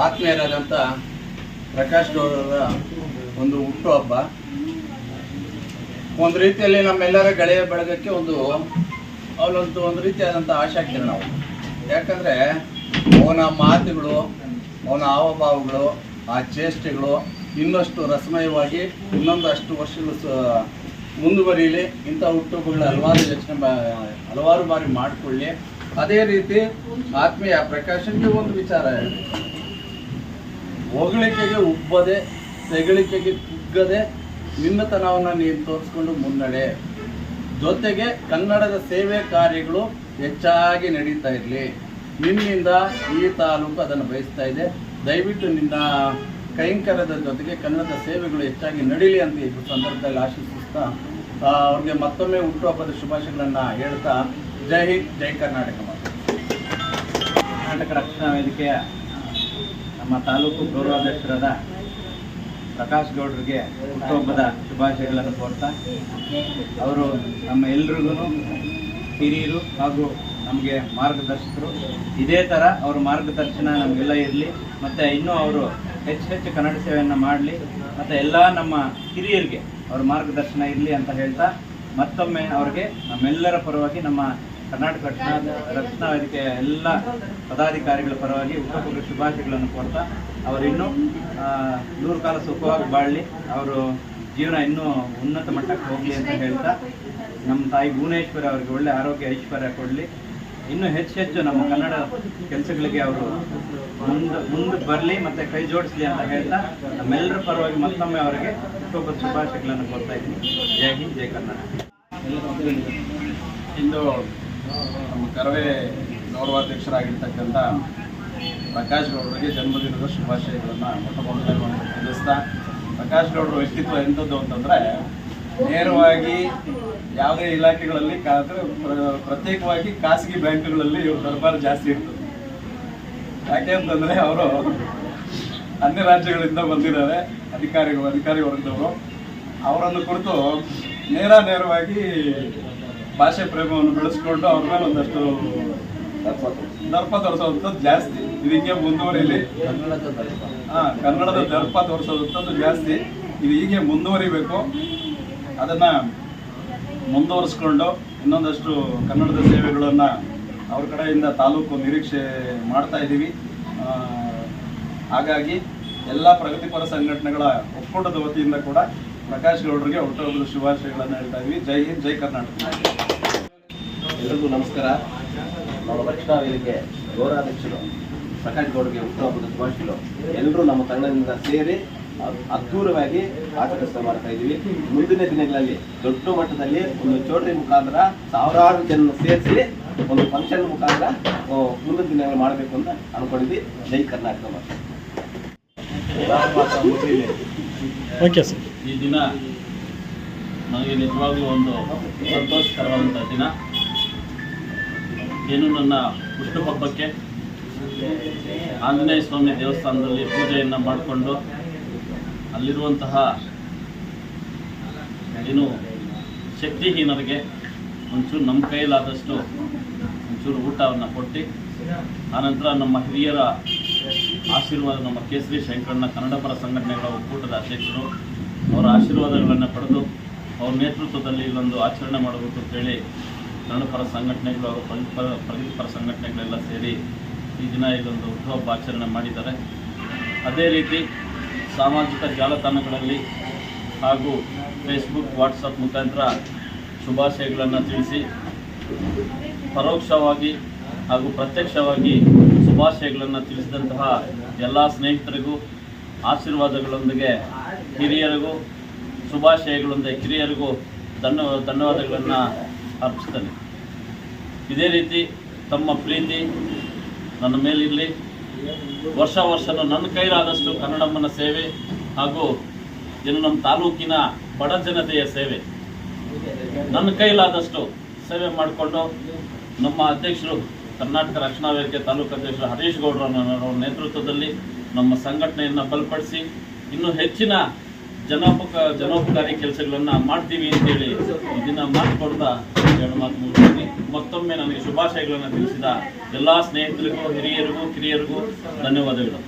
ಆತ್ಮೀಯರಾದಂಥ ಪ್ರಕಾಶ್ ಗೌಡರ ಒಂದು ಹುಟ್ಟುಹಬ್ಬ ಒಂದು ರೀತಿಯಲ್ಲಿ ನಮ್ಮೆಲ್ಲರ ಗೆಳೆಯ ಬಳಗಕ್ಕೆ ಒಂದು ಅವನೊಂದು ಒಂದು ರೀತಿಯಾದಂಥ ಆಶಾ ಕಿರಣವು ನಾವು. ಯಾಕಂದರೆ ಅವನ ಮಾತುಗಳು, ಅವನ ಹಾವಭಾವಗಳು, ಆ ಚೇಷ್ಟೆಗಳು ಇನ್ನಷ್ಟು ರಸಮಯವಾಗಿ ಇನ್ನೊಂದು ಅಷ್ಟು ವರ್ಷಗಳು ಮುಂದುವರಿಯಲಿ, ಇಂಥ ಹುಟ್ಟುಹಬ್ಬಗಳು ಹಲವಾರು ಯೋಚನೆ ಹಲವಾರು ಬಾರಿ ಮಾಡಿಕೊಳ್ಳಿ. ಅದೇ ರೀತಿ ಆತ್ಮೀಯ ಪ್ರಕಾಶನ್ಗೆ ಒಂದು ವಿಚಾರ ಹೇಳಿ ಹೊಗಳಿಕೆಗೆ ಉಬ್ಬದೆ ತೆಗಳಿಕೆಗೆ ಕುಗ್ಗದೆ ನಿಮ್ಮತನವನ್ನು ನೀನು ತೋರಿಸ್ಕೊಂಡು ಮುನ್ನಡೆ. ಜೊತೆಗೆ ಕನ್ನಡದ ಸೇವೆ ಕಾರ್ಯಗಳು ಹೆಚ್ಚಾಗಿ ನಡೀತಾ ಇರಲಿ. ನಿನ್ನಿಂದ ಈ ತಾಲೂಕು ಅದನ್ನು ಬಯಸ್ತಾ ಇದೆ. ದಯವಿಟ್ಟು ನಿನ್ನ ಕೈಂಕರ್ಯದ ಜೊತೆಗೆ ಕನ್ನಡದ ಸೇವೆಗಳು ಹೆಚ್ಚಾಗಿ ನಡೀಲಿ ಅಂತ ಈ ಸಂದರ್ಭದಲ್ಲಿ ಆಶಿಸ್ತಾ ಅವ್ರಿಗೆ ಮತ್ತೊಮ್ಮೆ ಹುಟ್ಟುಹಬ್ಬದ ಶುಭಾಶಯಗಳನ್ನು ಹೇಳ್ತಾ, ಜೈ ಹಿಂದ್, ಜೈ ಕರ್ನಾಟಕ ಮಾತು. ಕರ್ನಾಟಕ ರಕ್ಷಣಾ ವೇದಿಕೆಯ ನಮ್ಮ ತಾಲೂಕು ಗೌರವಾಧ್ಯಕ್ಷರಾದ ಪ್ರಕಾಶ್ ಗೌಡ್ರಿಗೆ ಹುಟ್ಟುಹಬ್ಬದ ಶುಭಾಶಯಗಳನ್ನು ಕೋರ್ತಾ, ಅವರು ನಮ್ಮ ಎಲ್ರಿಗೂ ಹಿರಿಯರು ಹಾಗೂ ನಮಗೆ ಮಾರ್ಗದರ್ಶಕರು. ಇದೇ ಥರ ಅವ್ರ ಮಾರ್ಗದರ್ಶನ ನಮಗೆಲ್ಲ ಇರಲಿ, ಮತ್ತು ಇನ್ನೂ ಅವರು ಹೆಚ್ಚು ಹೆಚ್ಚು ಕನ್ನಡ ಸೇವೆಯನ್ನು ಮಾಡಲಿ, ಮತ್ತು ಎಲ್ಲ ನಮ್ಮ ಹಿರಿಯರಿಗೆ ಅವ್ರ ಮಾರ್ಗದರ್ಶನ ಇರಲಿ ಅಂತ ಹೇಳ್ತಾ ಮತ್ತೊಮ್ಮೆ ಅವ್ರಿಗೆ ನಮ್ಮೆಲ್ಲರ ಪರವಾಗಿ ನಮ್ಮ ಕರ್ನಾಟಕ ರಕ್ಷಣಾ ರಕ್ಷಣಾ ವೇದಿಕೆಯ ಎಲ್ಲ ಪದಾಧಿಕಾರಿಗಳ ಪರವಾಗಿ ಉಪಕೃತ ಶುಭಾಶಯಗಳನ್ನು ಕೊಡ್ತಾ ಅವರು ಇನ್ನೂ ಆ, ನೂರು ಕಾಲ ಸುಖವಾಗಿ ಬಾಳಲಿ. ಅವರು ಜೀವನ ಇನ್ನೂ ಉನ್ನತ ಮಟ್ಟಕ್ಕೆ ಹೋಗಲಿ ಅಂತ ಹೇಳ್ತಾ ನಮ್ಮ ತಾಯಿ ಭುವನೇಶ್ವರಿ ಅವರಿಗೆ ಒಳ್ಳೆ ಆರೋಗ್ಯ ಐಶ್ವರ್ಯ ಕೊಡಲಿ. ಇನ್ನೂ ಹೆಚ್ಚು ಹೆಚ್ಚು ನಮ್ಮ ಕನ್ನಡ ಕೆಲಸಗಳಿಗೆ ಅವರು ಮುಂದೆ ಮುಂದೆ ಬರಲಿ ಮತ್ತು ಕೈ ಜೋಡಿಸ್ಲಿ ಅಂತ ಹೇಳ್ತಾ ನಮ್ಮೆಲ್ಲರ ಪರವಾಗಿ ಮತ್ತೊಮ್ಮೆ ಅವರಿಗೆ ಹುಟ್ಟುಹಬ್ಬದ ಶುಭಾಶಯಗಳನ್ನು ಕೊಡ್ತಾ ಇದ್ದೀನಿ. ಜೈ ಹಿಂದ್ ಜೈ ಕರ್ನಾಟಕ. ಇಂದು ನಮ್ಮ ಕರವೇ ಗೌರವಾಧ್ಯಕ್ಷರಾಗಿರ್ತಕ್ಕಂಥ ಪ್ರಕಾಶ್ ಗೌಡರಿಗೆ ಜನ್ಮದಿನದ ಶುಭಾಶಯಗಳನ್ನು ಮೊಟ್ಟ ಮೊದಲನೇ ತಿಳಿಸ್ತಾ, ಪ್ರಕಾಶ್ ಗೌಡರ ವ್ಯಕ್ತಿತ್ವ ಎಂಥದ್ದು ಅಂತಂದರೆ ನೇರವಾಗಿ ಯಾವುದೇ ಇಲಾಖೆಗಳಲ್ಲಿ ಕಾದ್ರೆ ಪ್ರ- ಪ್ರತ್ಯೇಕವಾಗಿ ಖಾಸಗಿ ಬ್ಯಾಂಕ್ಗಳಲ್ಲಿ ದರ್ಬಾರ್ ಜಾಸ್ತಿ ಇರ್ತದೆ. ಯಾಕೆ ಅಂತಂದರೆ ಅವರು ಅನ್ಯ ರಾಜ್ಯಗಳಿಂದ ಬಂದಿದ್ದಾರೆ, ಅಧಿಕಾರಿಗಳು ಅಧಿಕಾರಿ ವರ್ಗದವರು ಅವರನ್ನು ಕುರಿತು ನೇರ ನೇರವಾಗಿ ಭಾಷೆ ಪ್ರೇಮವನ್ನು ಬೆಳೆಸ್ಕೊಂಡು ಅವ್ರ ಮೇಲೆ ಒಂದಷ್ಟು ದರ್ಪ ತೋರಿಸೋದಂಥದ್ದು ಜಾಸ್ತಿ. ಇದು ಹೀಗೆ ಮುಂದುವರಿಲಿ. ಕನ್ನಡದ ದರ್ಪ. ಹಾ ಕನ್ನಡದ ದರ್ಪ ತೋರಿಸೋದಂಥದ್ದು ಜಾಸ್ತಿ. ಇದು ಹೀಗೆ ಮುಂದುವರಿಬೇಕು. ಅದನ್ನ ಮುಂದುವರಿಸ್ಕೊಂಡು ಇನ್ನೊಂದಷ್ಟು ಕನ್ನಡದ ಸೇವೆಗಳನ್ನು ಅವ್ರ ಕಡೆಯಿಂದ ತಾಲೂಕು ನಿರೀಕ್ಷೆ ಮಾಡ್ತಾ ಇದ್ದೀವಿ. ಹಾಗಾಗಿ ಎಲ್ಲ ಪ್ರಗತಿಪರ ಸಂಘಟನೆಗಳ ಒಕ್ಕೂಟದ ವತಿಯಿಂದ ಕೂಡ ಪ್ರಕಾಶ್ ಗೌಡರಿಗೆ ಹುಟ್ಟುಹಬ್ಬದ ಶುಭಾಶಯಗಳನ್ನು ಹೇಳ್ತಾ ಇದ್ದೀವಿ ಜೈ ಹಿಂದ್ ಜೈ ಕರ್ನಾಟಕ. ಎಲ್ಲರಿಗೂ ನಮಸ್ಕಾರ. ನಮ್ಮ ರಕ್ಷಣಾ ವೇದಿಕೆ ಗೌರವಾಧ್ಯಕ್ಷರು ಪ್ರಕಾಶ್ ಗೌಡರಿಗೆ ಹುಟ್ಟುಹಬ್ಬದ ಶುಭಾಶಯಗಳು. ಎಲ್ಲರೂ ನಮ್ಮ ತಂಡದಿಂದ ಸೇರಿ ಅದ್ಭುತವಾಗಿ ಅದ್ಧೂರವಾಗಿ ಆಚರಿಸ್ತಾ ಮಾಡ್ತಾ ಇದ್ದೀವಿ. ಮುಂದಿನ ದಿನಗಳಲ್ಲಿ ದೊಡ್ಡ ಮಟ್ಟದಲ್ಲಿ ಒಂದು ಚೋಟ್ರಿ ಮುಖಾಂತರ ಸಾವಿರಾರು ಜನ ಸೇರಿಸಿ ಒಂದು ಫಂಕ್ಷನ್ ಮುಖಾಂತರ ಮುಂದಿನ ದಿನಗಳು ಮಾಡಬೇಕು ಅಂತ ಅನ್ಕೊಂಡಿದ್ವಿ. ಜೈ ಕರ್ನಾಟಕ ಮಾತು. ಓಕೆ ಸರ್ ಈ ದಿನ ನನಗೆ ನಿಜವಾಗ್ಲೂ ಒಂದು ಸಂತೋಷಕರವಾದಂಥ ದಿನ. ಏನು ನನ್ನ ಹುಟ್ಟುಹಬ್ಬಕ್ಕೆ ಆಂಜನೇಯ ಸ್ವಾಮಿ ದೇವಸ್ಥಾನದಲ್ಲಿ ಪೂಜೆಯನ್ನು ಮಾಡಿಕೊಂಡು ಅಲ್ಲಿರುವಂತಹ ಏನು ಶಕ್ತಿಹೀನರಿಗೆ ಒಂಚೂರು ನಮ್ಮ ಕೈಲಾದಷ್ಟು ಒಂಚೂರು ಊಟವನ್ನು ಕೊಟ್ಟು ಆನಂತರ ನಮ್ಮ ಹಿರಿಯರ ಆಶೀರ್ವಾದ ನಮ್ಮ ಕೇಸರಿ ಶಂಕರಣ್ಣ ಕನ್ನಡ ಪರ ಸಂಘಟನೆಗಳ ಒಕ್ಕೂಟದ ಅಧ್ಯಕ್ಷರು. ಅವರ ಆಶೀರ್ವಾದಗಳನ್ನು ಪಡೆದು ಅವರ ನೇತೃತ್ವದಲ್ಲಿ ಇಲ್ಲೊಂದು ಆಚರಣೆ ಮಾಡಬೇಕು ಅಂತೇಳಿ ಕನ್ನಡ ಪರ ಸಂಘಟನೆಗಳು ಅವರು ಪ್ರಗತಿಪರ ಪ್ರಗತಿಪರ ಸಂಘಟನೆಗಳೆಲ್ಲ ಸೇರಿ ಈ ದಿನ ಇದೊಂದು ಹುಟ್ಟುಹಬ್ಬ ಆಚರಣೆ ಮಾಡಿದ್ದಾರೆ. ಅದೇ ರೀತಿ ಸಾಮಾಜಿಕ ಜಾಲತಾಣಗಳಲ್ಲಿ ಹಾಗೂ ಫೇಸ್ಬುಕ್ ವಾಟ್ಸಪ್ ಮುಖಾಂತರ ಶುಭಾಶಯಗಳನ್ನು ತಿಳಿಸಿ ಪರೋಕ್ಷವಾಗಿ ಹಾಗೂ ಪ್ರತ್ಯಕ್ಷವಾಗಿ ಶುಭಾಶಯಗಳನ್ನು ತಿಳಿಸಿದಂತಹ ಎಲ್ಲ ಸ್ನೇಹಿತರಿಗೂ, ಆಶೀರ್ವಾದಗಳೊಂದಿಗೆ ಹಿರಿಯರಿಗೂ, ಶುಭಾಶಯಗಳೊಂದಿಗೆ ಹಿರಿಯರಿಗೂ ಧನ್ಯ ಧನ್ಯವಾದಗಳನ್ನು ಅರ್ಪಿಸ್ತೇನೆ. ಇದೇ ರೀತಿ ತಮ್ಮ ಪ್ರೀತಿ ನನ್ನ ಮೇಲಿರಲಿ. ವರ್ಷ ವರ್ಷನೂ ನನ್ನ ಕೈಲಾದಷ್ಟು ಕನ್ನಡಮ್ಮನ ಸೇವೆ ಹಾಗೂ ಇನ್ನು ನಮ್ಮ ತಾಲೂಕಿನ ಬಡ ಜನತೆಯ ಸೇವೆ. ನನ್ನ ಕೈಲಾದಷ್ಟು ಸೇವೆ ಮಾಡಿಕೊಂಡು ನಮ್ಮ ಅಧ್ಯಕ್ಷರು ಕರ್ನಾಟಕ ರಕ್ಷಣಾ ವೇದಿಕೆ ತಾಲೂಕು ಅಧ್ಯಕ್ಷ ಹರೀಶ್ ಗೌಡ್ರವರ ನೇತೃತ್ವದಲ್ಲಿ ನಮ್ಮ ಸಂಘಟನೆಯನ್ನು ಬಲಪಡಿಸಿ ಇನ್ನೂ ಹೆಚ್ಚಿನ ಜನೋಪಕ ಜನೋಪಕಾರಿ ಕೆಲಸಗಳನ್ನು ಮಾಡ್ತೀವಿ ಅಂತೇಳಿ ಇದನ್ನ ಮಾತು ಕೊಡ್ತಾ ಎರಡು ಮಾತು ಮುಗಿಸ್ತೀನಿ. ಮತ್ತೊಮ್ಮೆ ನನಗೆ ಶುಭಾಶಯಗಳನ್ನು ತಿಳಿಸಿದ ಎಲ್ಲ ಸ್ನೇಹಿತರಿಗೂ, ಹಿರಿಯರಿಗೂ, ಕಿರಿಯರಿಗೂ ಧನ್ಯವಾದಗಳು.